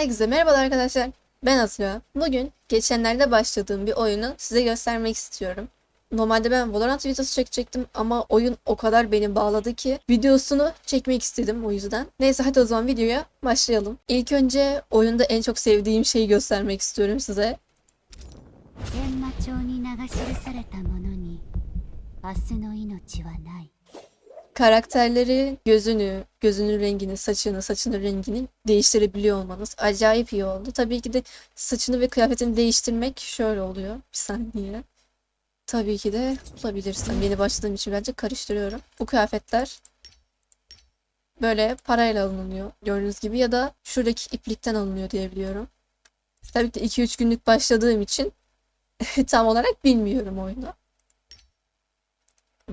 Herkese merhaba arkadaşlar. Ben Asya. Bugün geçenlerde başladığım bir oyunu size göstermek istiyorum. Normalde ben Valorant videosu çekecektim ama oyun o kadar beni bağladı ki videosunu çekmek istedim o yüzden. Neyse hadi o zaman videoya başlayalım. İlk önce oyunda en çok sevdiğim şeyi göstermek istiyorum size. Karakterleri gözünü, gözünün rengini, saçını, saçının rengini değiştirebiliyor olmanız acayip iyi oldu. Tabii ki de saçını ve kıyafetini değiştirmek şöyle oluyor. Bir saniye. Tabii ki de bulabilirsem. Yeni başladığım için bence karıştırıyorum. Bu kıyafetler böyle parayla alınıyor gördüğünüz gibi ya da şuradaki iplikten alınıyor diye biliyorum. Tabii ki de 2-3 günlük başladığım için tam olarak bilmiyorum oyunu.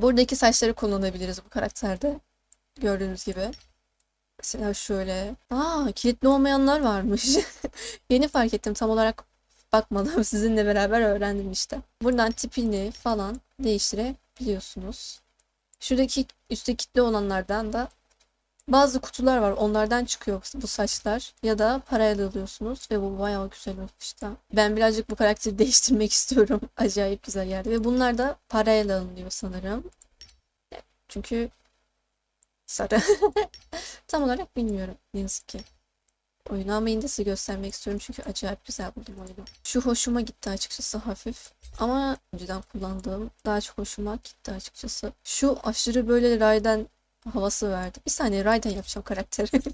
Buradaki saçları kullanabiliriz bu karakterde. Gördüğünüz gibi. Mesela şöyle. Aa, kilitli olmayanlar varmış. Yeni fark ettim. Tam olarak bakmadım. Sizinle beraber öğrendim işte. Buradan tipini falan değiştirebiliyorsunuz. Şuradaki üstte kilitli olanlardan da bazı kutular var. Onlardan çıkıyor bu saçlar. Ya da parayla alıyorsunuz. Ve bu bayağı güzel olmuş işte. Ben birazcık bu karakteri değiştirmek istiyorum. Acayip güzel yerde. Ve bunlar da parayla alınıyor sanırım. Çünkü sarı. Tam olarak bilmiyorum. Ne yazık ki. Oyunu ama yine size göstermek istiyorum. Çünkü acayip güzel buldum oyunu. Şu hoşuma gitti açıkçası hafif. Ama önceden kullandığım daha çok hoşuma gitti açıkçası. Şu aşırı böyle Raiden havası verdi. Bir saniye Raiden yapacağım karakteri.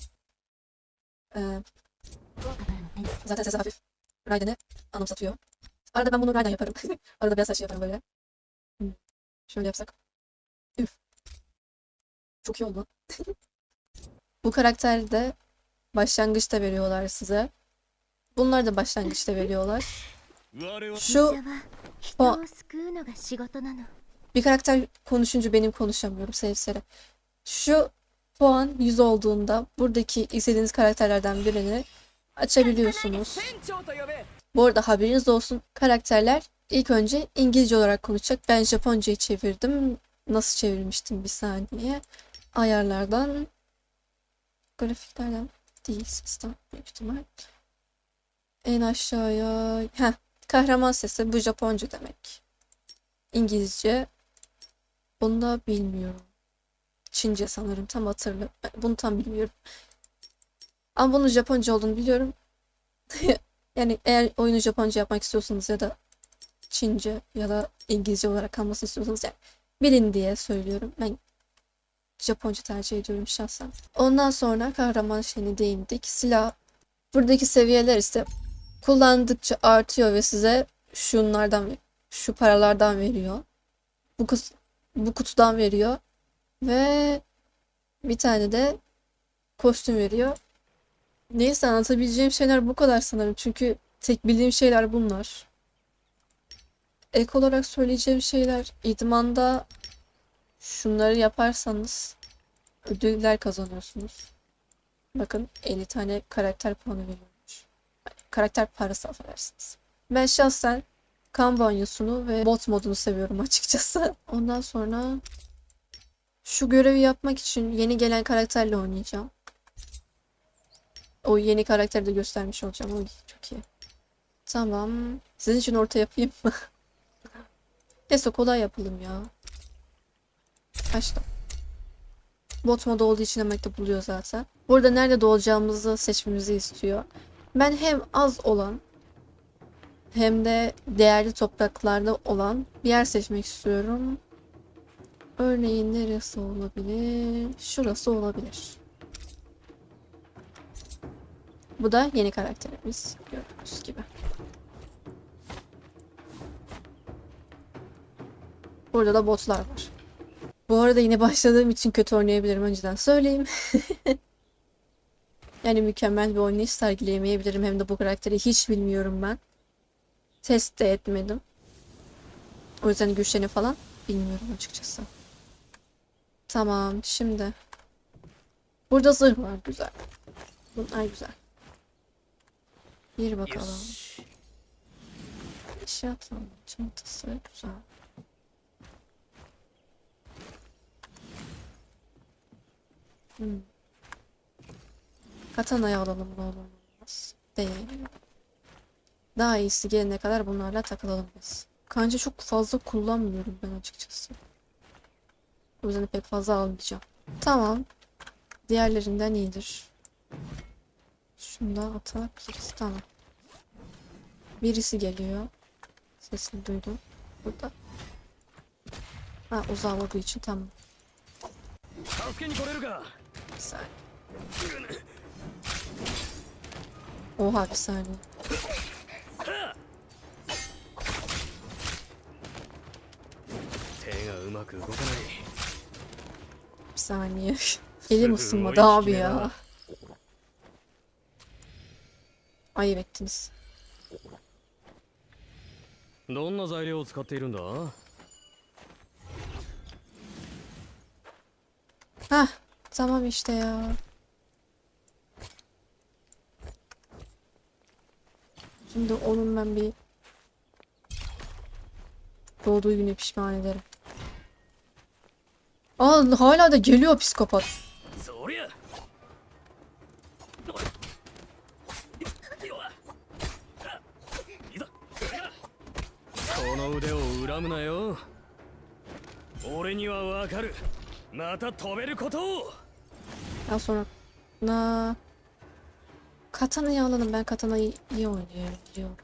ee, zaten sesi hafif Raiden'e anımsatıyor. Arada ben bunu Raiden yaparım. Arada biraz saçlı yaparım böyle. Hmm. Şöyle yapsak. Üf. Çok iyi oldu. Bu karakteri de başlangıçta veriyorlar size. Bunları da başlangıçta veriyorlar. Şu o bir karakter konuşunca benim konuşamıyorum sevsere. Şu puan 100 olduğunda buradaki istediğiniz karakterlerden birini açabiliyorsunuz. Bu arada haberiniz olsun karakterler ilk önce İngilizce olarak konuşacak. Ben Japonca'yı çevirdim. Nasıl çevirmiştim bir saniye. Ayarlardan grafiklerden değil sistem büyük ihtimal. En aşağıya heh, kahraman sesi bu Japonca demek. İngilizce bunu da bilmiyorum. Çince sanırım tam hatırlı. Bunu tam bilmiyorum. Ama bunun Japonca olduğunu biliyorum. Yani eğer oyunu Japonca yapmak istiyorsanız ya da Çince ya da İngilizce olarak kalmasını istiyorsanız yani bilin diye söylüyorum. Ben Japonca tercih ediyorum şahsen. Ondan sonra kahraman şeyine değindik. Silah. Buradaki seviyeler ise kullandıkça artıyor ve size şunlardan şu paralardan veriyor. Bu bu kutudan veriyor ve bir tane de kostüm veriyor. Neyse anlatabileceğim şeyler bu kadar sanırım. Çünkü tek bildiğim şeyler bunlar. Ek olarak söyleyeceğim şeyler idmanda şunları yaparsanız ödüller kazanıyorsunuz. Bakın 50 tane karakter puanı veriyormuş. Karakter parası affedersiniz. Ben şahsen kan banyosunu ve bot modunu seviyorum açıkçası. Ondan sonra şu görevi yapmak için yeni gelen karakterle oynayacağım. O yeni karakteri de göstermiş olacağım. Oy, çok iyi. Tamam. Sizin için orta yapayım mı? Neyse kolay yapalım ya. Açtım. Bot modu olduğu için demek de buluyor zaten. Burada nerede doğacağımızı seçmemizi istiyor. Ben hem az olan hem de değerli topraklarda olan bir yer seçmek istiyorum. Örneğin neresi olabilir? Şurası olabilir. Bu da yeni karakterimiz gördüğünüz gibi. Burada da botlar var. Bu arada yine başladığım için kötü oynayabilirim önceden söyleyeyim. yani mükemmel bir oynayış sergileyemeyebilirim. Hem de bu karakteri hiç bilmiyorum ben. Test de etmedim. O yüzden güçlerini falan bilmiyorum açıkçası. Tamam şimdi. Burada zırh var güzel. Bunlar güzel. Bir bakalım. Eşya tamam. Çantası güzel. Hmm. Katana'yı alalım ne olur ne olmaz. değil. Daha iyisi gelene kadar bunlarla takılalım biz. Kanca çok fazla kullanmıyorum ben açıkçası. O yüzden pek fazla almayacağım. Tamam. Diğerlerinden iyidir. Şunu da atabiliriz. Tamam. Birisi geliyor. Sesini duydum. Burada. Ha uzağa olduğu için tamam. Sen. Oha bir saniye. Bir saniye. Elim ısınmadı abi ya. Ayıp ettiniz. どんな材料を使っているんだ Hah tamam işte ya. Şimdi onun ben bir doğduğu güne pişman ederim. Aa hala da geliyor psikopat. そりゃいざこの腕を恨むなよ俺にはわかるまた飛べることを Daha sonra na Katana'yı alalım. Ben Katana'yı iyi oynuyorum biliyorum.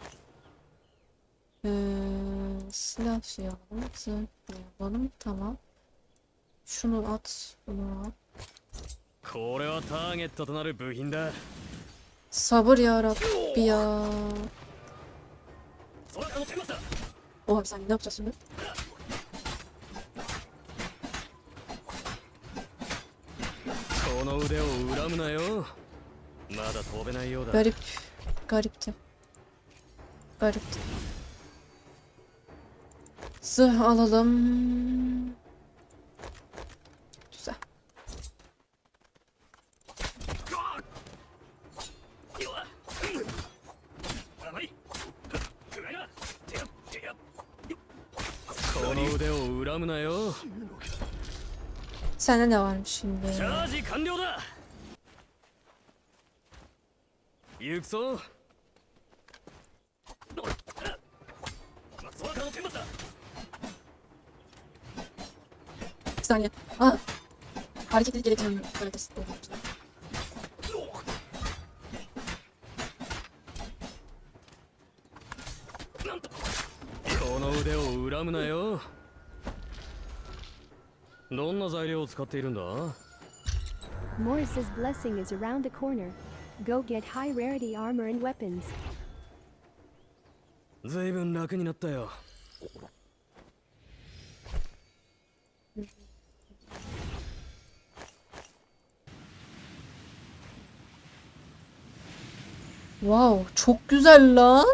Ee, silah şey alalım. Zırh alalım. Tamam. Şunu at. Bunu at. これはターゲットとなる部品だ Sabır ya Rabbi ya. そらの手ますだ Oha bir saniye ne yapacağız şimdi? この腕を恨むなよまだ飛べないようだ Garip. Garipti. Garipti. Zırh alalım. tane de varmış şimdi. Bir saniye. Aa! Hareketli gerektirmiyor. Böyle test この腕を恨むなよ。どんな材料を使っているんだ Morris's blessing is around the corner. Go get high rarity armor and weapons. ずいぶん楽になったよ Wow, çok güzel lan.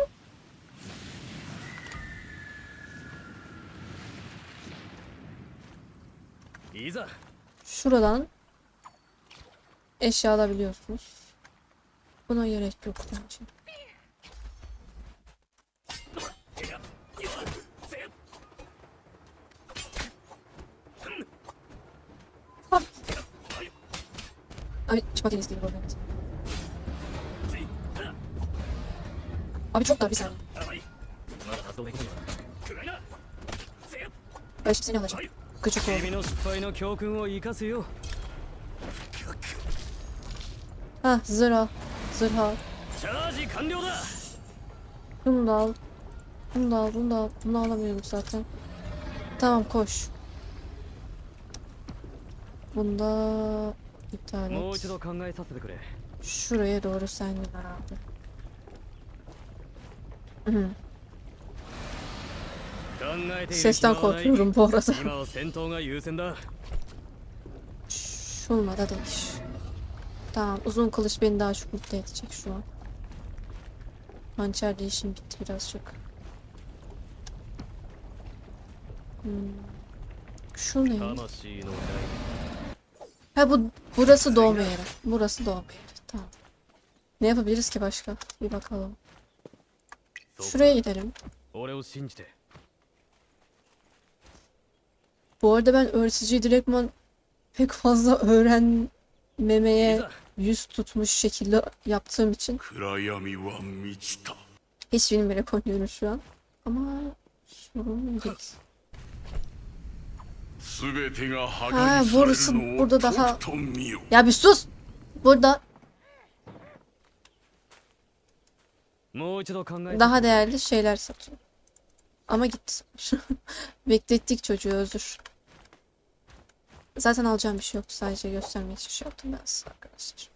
Şuradan eşya alabiliyorsunuz. Buna gerek yok bence. Abi çıkmak en iyisi buradan. Abi çok dar bir saniye. Ben şimdi seni alacağım. Gıcık ol. Heh zırh al. Zırh al. Bunu da al. Bunu da al, bunu da al. Bunu alamıyorum zaten. Tamam koş. Bunda bir tane. Şuraya doğru sen gel abi. Sesten korkuyorum bu arada. Şunlara değiş. Tamam uzun kılıç beni daha çok mutlu edecek şu an. Hançer değişim bitti birazcık. Hmm. Şu ne? Ha bu burası doğma yeri. Burası doğma yeri. Tamam. Ne yapabiliriz ki başka? Bir bakalım. Şuraya gidelim. Bu arada ben öğreticiyi direktman pek fazla öğrenmemeye yüz tutmuş şekilde yaptığım için hiç benim böyle şu an. Ama sorun değil. Ha burası burada daha... Ya bir sus! Burada daha değerli şeyler satıyor. Ama git. Beklettik çocuğu özür. Zaten alacağım bir şey yoktu. Sadece göstermek için şey yaptım ben size arkadaşlar.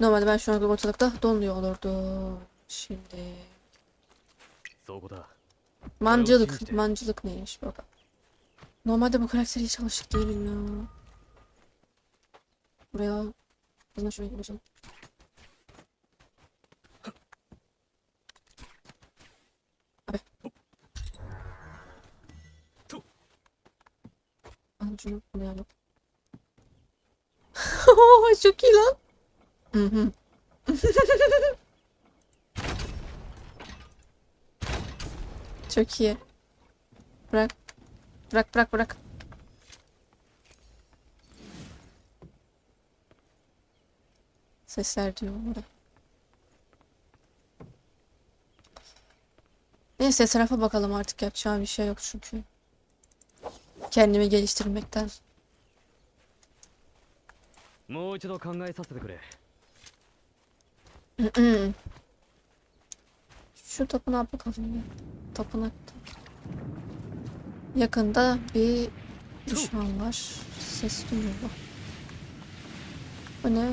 Normalde ben şu anda ortalıkta donuyor olurdu. Şimdi. Mancılık. Mancılık neymiş baba. Normalde bu karakteri hiç alışık değilim ya. Buraya. Azından şuraya gideceğim. Şunu al. Çok iyi lan. Hı hı. Çok iyi. Bırak. Bırak bırak bırak. Sesler diyor burada. Neyse etrafa bakalım artık yapacağım bir şey yok çünkü. Kendimi geliştirmekten. Şu tapınağa bakalım ya. Tapınakta. Yakında bir düşman var. Ses duyuyor. Bu ne?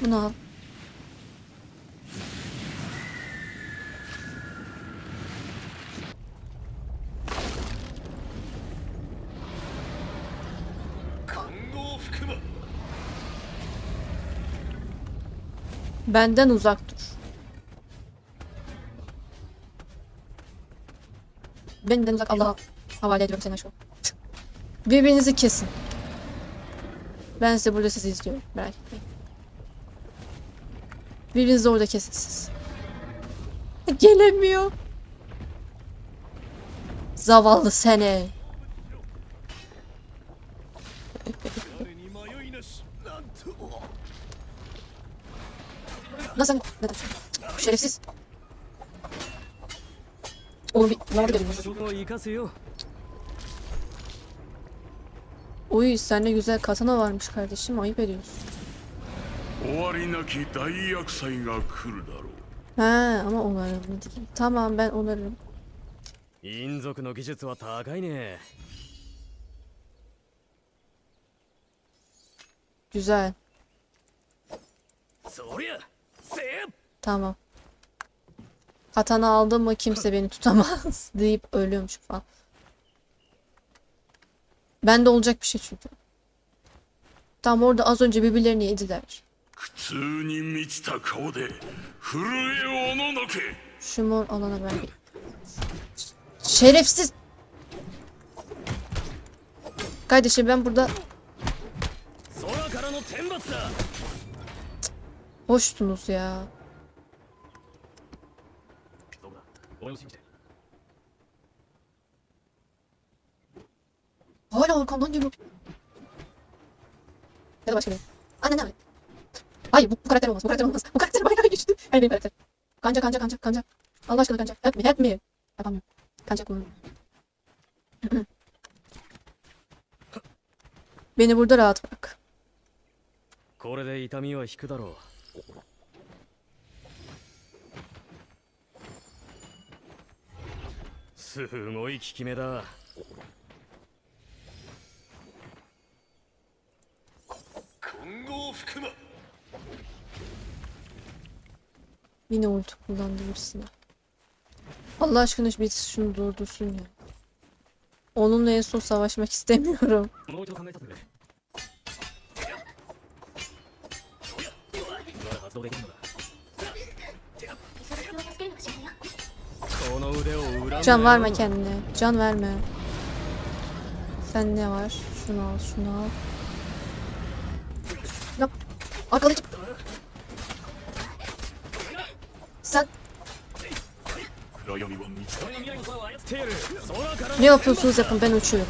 Bunu al. Benden uzak dur. Benden uzak Allah'a havale ediyorum seni şu. Birbirinizi kesin. Ben size burada sizi izliyorum. Merak etmeyin. Birbirinizi orada kesin siz. Gelemiyor. Zavallı seni. Ne? Şerefsiz. Oğlum bir nerede benim? Uy sende güzel katana varmış kardeşim ayıp ediyorsun. Ha ama onarım değil. Tamam ben onarım. İnzok no gijutsu wa takai ne. Güzel. Sorya. Tamam. Hatanı aldım mı kimse beni tutamaz deyip ölüyormuş falan. Ben de olacak bir şey çünkü. Tam orada az önce birbirlerini yediler. Şu mor alana ben Şerefsiz. Kardeşim ben burada 空からの天罰だ hoştunuz ya. そうだ俺を信じて Hala arkamdan geliyor. Ya da başka biri. Anne ne abi? Hayır bu, bu karakter olmaz. Bu karakter olmaz. Bu karakter bayağı güçlü. Hayır benim karakter. Kanca kanca kanca kanca. Allah aşkına kanca. Help me help me. Yapamıyorum. Kanca kullanıyorum. Beni burada rahat bırak. これで痛みは引くだろう すごい効き目だ 混合服務 Yine ulti kullandı birisine. Allah aşkına bir şunu durdursun ya. Onunla en son savaşmak istemiyorum. もう一度考えさせてくれまだ発動できるのだこの腕を恨むなよ Can verme kendine. Can verme. Sen ne var? Şunu al, şunu al. Yap. Arkalayıcı. Sen 暗闇は満ちた俺の未来の空を操ってやる空からの ne yapıyorsunuz yapın ben uçuyorum.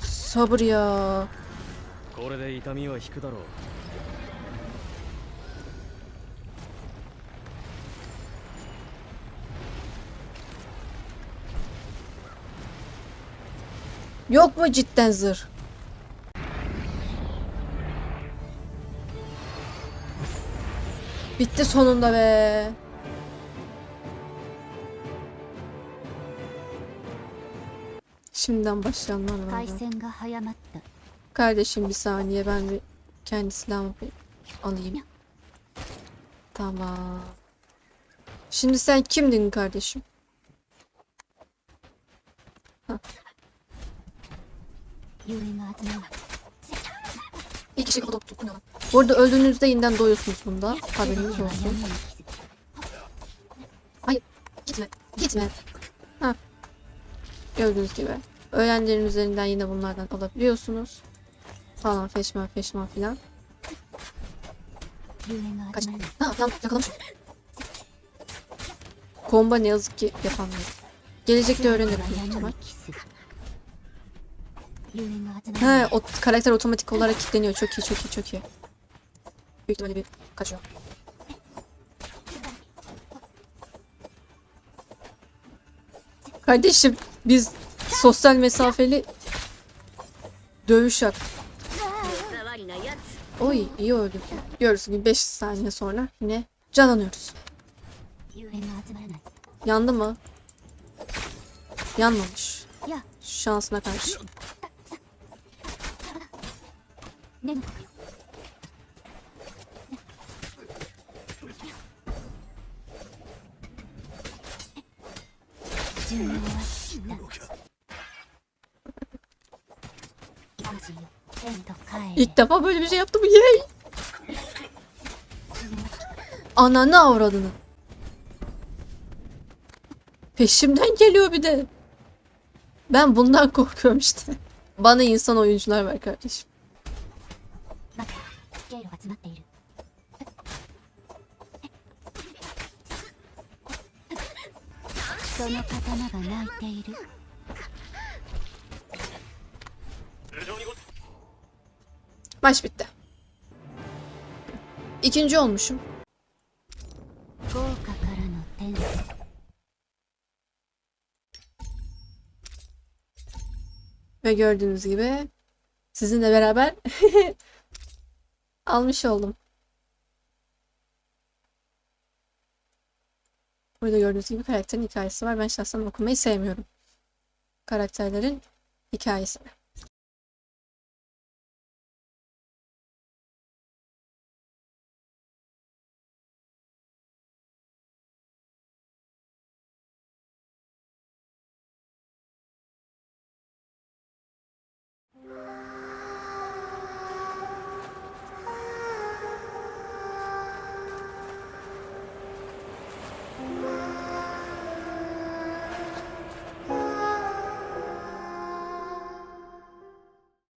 sabır ya. これで痛みは引くだろう Yok mu cidden zırh? Bitti sonunda be. Şimdiden başlayanlar var. Kardeşim bir saniye ben bir kendi silahımı alayım. Tamam. Şimdi sen kimdin kardeşim? İlk kişi kapı dokunuyorum. Bu arada öldüğünüzde yeniden doyuyorsunuz bunda. Haberiniz olsun. Gitme. Gitme. Ha. Gördüğünüz gibi. Öğlenlerin üzerinden yine bunlardan alabiliyorsunuz. Falan feşman feşman filan. Kaç. Ha lan yakalamış. Komba ne yazık ki yapamıyor. Gelecekte öğrenirim. He, o karakter otomatik olarak kilitleniyor. Çok iyi, çok iyi, çok iyi. Büyük ihtimalle bir kaçıyor. Kardeşim biz sosyal mesafeli dövüş yap. Oy iyi öldük. Diyoruz ki 5 saniye sonra yine canlanıyoruz. Yandı mı? Yanmamış. Şansına karşı. İlk defa böyle bir şey yaptım. Yay! Ananı avradını. Peşimden geliyor bir de. Ben bundan korkuyorum işte. Bana insan oyuncular ver kardeşim. 待て経路が詰まっているその刀が泣いている Maç bitti. İkinci olmuşum. 豪華からの天使 Ve gördüğünüz gibi sizinle beraber almış oldum. Burada gördüğünüz gibi karakterin hikayesi var. Ben şahsen okumayı sevmiyorum. Karakterlerin hikayesini.